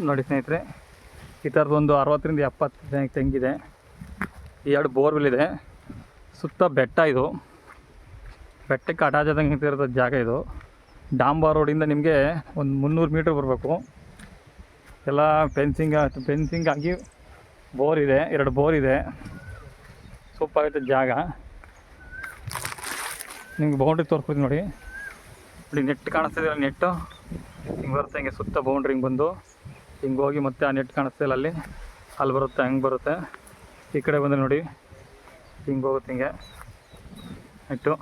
ನೋಡಿ ಸ್ನೇಹಿತರೆ, ಈ ಥರದ್ದು ಅರವತ್ತರಿಂದ ಎಪ್ಪತ್ತು ತೆಂಗ್- ತೆಂಗಿದೆ. ಈ ಎರಡು ಬೋರ್ವೆಲ್ ಇದೆ. ಸುತ್ತ ಬೆಟ್ಟ ಇದು. ಬೆಟ್ಟಕ್ಕೆ ಅಟಾಚದಂಗೆ ನಿಂತಿರೋ ಜಾಗ ಇದು. ಡಾಂಬಾ ರೋಡಿಂದ ನಿಮಗೆ ಒಂದು ಮುನ್ನೂರು ಮೀಟ್ರ್ ಬರಬೇಕು. ಎಲ್ಲ ಫೆನ್ಸಿಂಗ್ ಫೆನ್ಸಿಂಗ್ ಆಗಿ ಬೋರ್ ಇದೆ, ಎರಡು ಬೋರ್ ಇದೆ. ಸೂಪರ್ ಆಗೈತೆ ಜಾಗ. ನಿಮ್ಗೆ ಬೌಂಡ್ರಿ ತೋರಿಸ್ಬೋದು ನೋಡಿ. ನೋಡಿ, ನೆಟ್ ಕಾಣಿಸ್ತಿದೆ ನೆಟ್ಟು. ಹಿಂಗೆ ಬರುತ್ತೆ, ಹಿಂಗೆ ಸುತ್ತ ಬೌಂಡ್ರಿ ಹಿಂಗೆ ಬಂದು, ಹಿಂಗೆ ಹೋಗಿ ಮತ್ತೆ ಆ ನೆಟ್ ಕಾಣಿಸ್ತಿಲ್ಲ ಅಲ್ಲಿ. ಅಲ್ಲಿ ಬರುತ್ತೆ, ಹಂಗೆ ಬರುತ್ತೆ. ಈ ಕಡೆ ಬಂದರೆ ನೋಡಿ, ಹಿಂಗೆ ಹೋಗುತ್ತೆ ಹಿಂಗೆ. ನೆಟ್ಟು.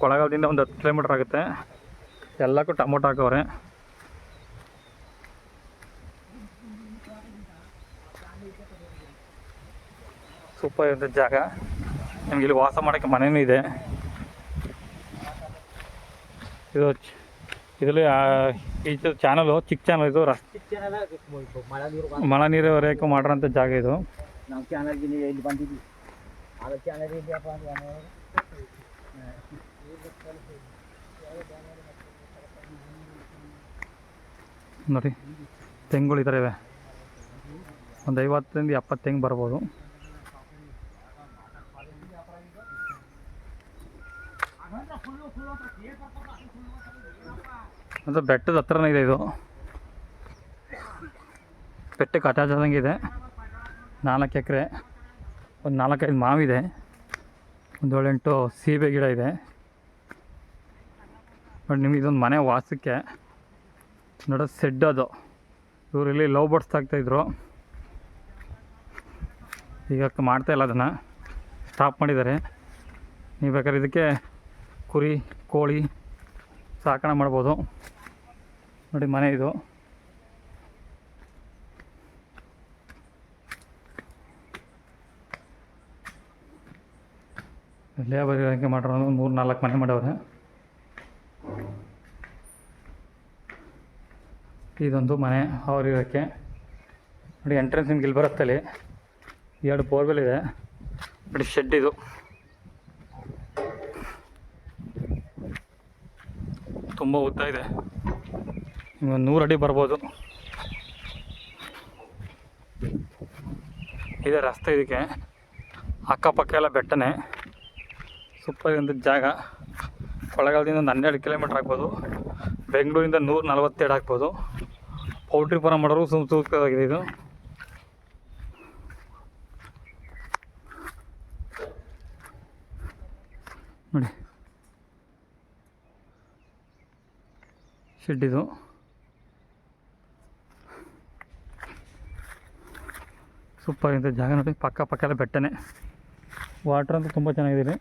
ಕೊಳಗಾಲದಿಂದ ಒಂದು ಹತ್ತು ಕಿಲೋಮೀಟ್ರ್ ಆಗುತ್ತೆ. ಎಲ್ಲಕ್ಕೂ ಟೊಮೊಟೊ ಹಾಕವ್ರೆ. ಸೂಪರ್ ಇರುತ್ತೆ ಜಾಗ. ನಿಮ್ಗೆ ಇಲ್ಲಿ ವಾಸ ಮಾಡೋಕ್ಕೆ ಮನೆಯೂ ಇದೆ. ಇದು ಇದರಲ್ಲಿ ಈ ಇದು ಚಾನಲು ಚಿಕ್ಕ ಚಾನಲ್ ಇದು ರಸ್ ಮಳೆ ನೀರು ರೇಖೆ ಮಾಡಿರೋಂಥ ಜಾಗ ಇದು. ನಾವು ಚಾನಲ್ಗೆ ಇಲ್ಲಿ ಬಂದಿದ್ವಿ. ಆಗ ಚಾನಲ್ ಇದೆಯಪ್ಪ ಅಂದ್ರೆ ಏನು ಮಾಡೋದು? ನೋಡಿ ತೆಂಗುಗಳು ಈ ಥರ ಇವೆ. ಒಂದು ಐವತ್ತರಿಂದ ಎಪ್ಪತ್ತು ತೆಂಗು ಬರ್ಬೋದು. ಅದು ಬೆಟ್ಟದ ಹತ್ರನೇ ಇದೆ ಇದು. ಬೆಟ್ಟಕ್ಕೆ ಅಟ್ಯಾಚ್ ಆದಂಗೆ ಇದೆ. ನಾಲ್ಕು ಎಕರೆ, ಒಂದು ನಾಲ್ಕೈದು ಮಾವಿದೆ. ಒಂದು ಏಳೆಂಟು ಸೀಬೆ ಗಿಡ ಇದೆ. ನೋಡಿ ನಿಮಗೆ ಇದೊಂದು ಮನೆ ವಾಸಕ್ಕೆ, ನೋಡೋ ಸೆಡ್ ಅದು. ಇವರು ಲವ್ ಬರ್ಡ್ಸ್ ತಾಗ್ತಾಯಿದ್ರು ಈಗ ಮಾಡ್ತಾ ಇಲ್ಲ ಅದನ್ನು. ಸ್ಟಾಪ್ ಮಾಡಿದ್ದಾರೆ. ನೀವು ಬೇಕಾದ್ರೆ ಇದಕ್ಕೆ ಕುರಿ, ಕೋಳಿ ಸಾಕಣೆ ಮಾಡ್ಬೋದು. ನೋಡಿ ಮನೆ ಇದು. ಲೇಬರ್ ಹಂಗೆ ಮಾಡ್ರ ಮೂರು ನಾಲ್ಕು ಮನೆ ಮಾಡವ್ರೆ. ಇದೊಂದು ಮನೆ ಅವ್ರಿರೋಕ್ಕೆ ನೋಡಿ ಎಂಟ್ರೆನ್ಸ್ ನಿಮ್ಗೆ ಇಲ್ಲಿ ಬರುತ್ತೆ ಅಲ್ಲಿ. ಎರಡು ಬೋರ್ವೆಲ್ ಇದೆ. ನೋಡಿ ಶೆಡ್ ಇದು. ತುಂಬ ಉದ್ದ ಇದೆ. ನೂರು ಅಡಿ ಬರ್ಬೋದು. ಇದೆ ರಸ್ತೆ ಇದಕ್ಕೆ. ಅಕ್ಕಪಕ್ಕ ಎಲ್ಲ ಬೆಟ್ಟನೇ. ಸೂಪರ್ ಒಂದು ಜಾಗ. ಕೊಳ್ಳಗಾಲದಿಂದ ಒಂದು ಹನ್ನೆರಡು ಕಿಲೋಮೀಟ್ರ್ ಆಗ್ಬೋದು. ಬೆಂಗಳೂರಿಂದ ನೂರ ನಲ್ವತ್ತೆರಡು ಆಗ್ಬೋದು. ಪೌಲ್ಟ್ರಿ ಫಾರಂ ಮಾಡೋರು ಸುಮ್ ಸೂಕ್ತವಾಗಿದೆ ಇದು. ನೋಡಿ. ಶೆಡ್ ಇದು. ಸೂಪರ್ ಇದೆ. ಜಾಗ ನೋಡಿ, ಪಕ್ಕ ಪಕ್ಕ ಎಲ್ಲ ಬೆಟ್ಟನೇ. ವಾಟ್ರ್ ಅಂತೂ ತುಂಬ ಚೆನ್ನಾಗಿದೆ.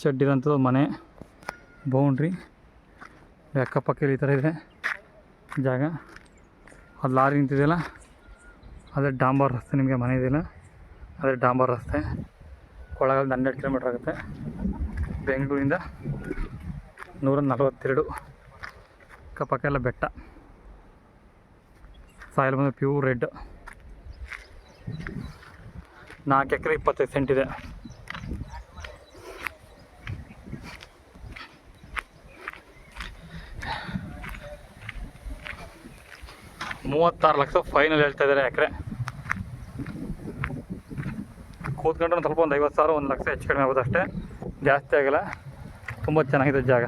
ಶೆಡ್ ಇರೋಂಥದ್ದು ಮನೆ ಬೌಂಡ್ರಿ ಅಕ್ಕಪಕ್ಕ ಈ ಥರ ಇದೆ. ಜಾಗ. ಅದು ಲಾರಿ ನಿಂತಿದೆಯಲ್ಲ? ಅದೇ ಡಾಂಬರ್ ರಸ್ತೆ ನಿಮಗೆ ಮನೆ ಇದೆಯಲ್ಲ ಅದೇ ಡಾಂಬರ್ ರಸ್ತೆ. ಕೊಳ್ಳಗಾಲದ ಹನ್ನೆರಡು ಕಿಲೋಮೀಟ್ರ್ ಆಗುತ್ತೆ. ಬೆಂಗಳೂರಿಂದ ನೂರ ನಲವತ್ತೆರಡು ಅಕ್ಕಪಕ್ಕ ಎಲ್ಲ ಬೆಟ್ಟ. ಸಾಯಿಲ್ ಬಂದು ಪ್ಯೂರ್ ರೆಡ್ ನಾಲ್ಕು ಎಕರೆ ಇಪ್ಪತ್ತೈದು ಸೆಂಟ್ ಇದೆ. ಮೂವತ್ತಾರು ಲಕ್ಷ ಫೈನಲ್ ಹೇಳ್ತಾ ಇದ್ದಾರೆ ಎಕರೆ ಕೂತ್ಕೊಂಡ್ರೆ ಸ್ವಲ್ಪ ಒಂದು ಐವತ್ತು ಸಾವಿರ, ಒಂದು ಲಕ್ಷ ಹೆಚ್ಚು ಕಡಿಮೆ ಆಗೋದು ಅಷ್ಟೇ. ಜಾಸ್ತಿ ಆಗಲ್ಲ. ತುಂಬ ಚೆನ್ನಾಗಿದೆ ಜಾಗ.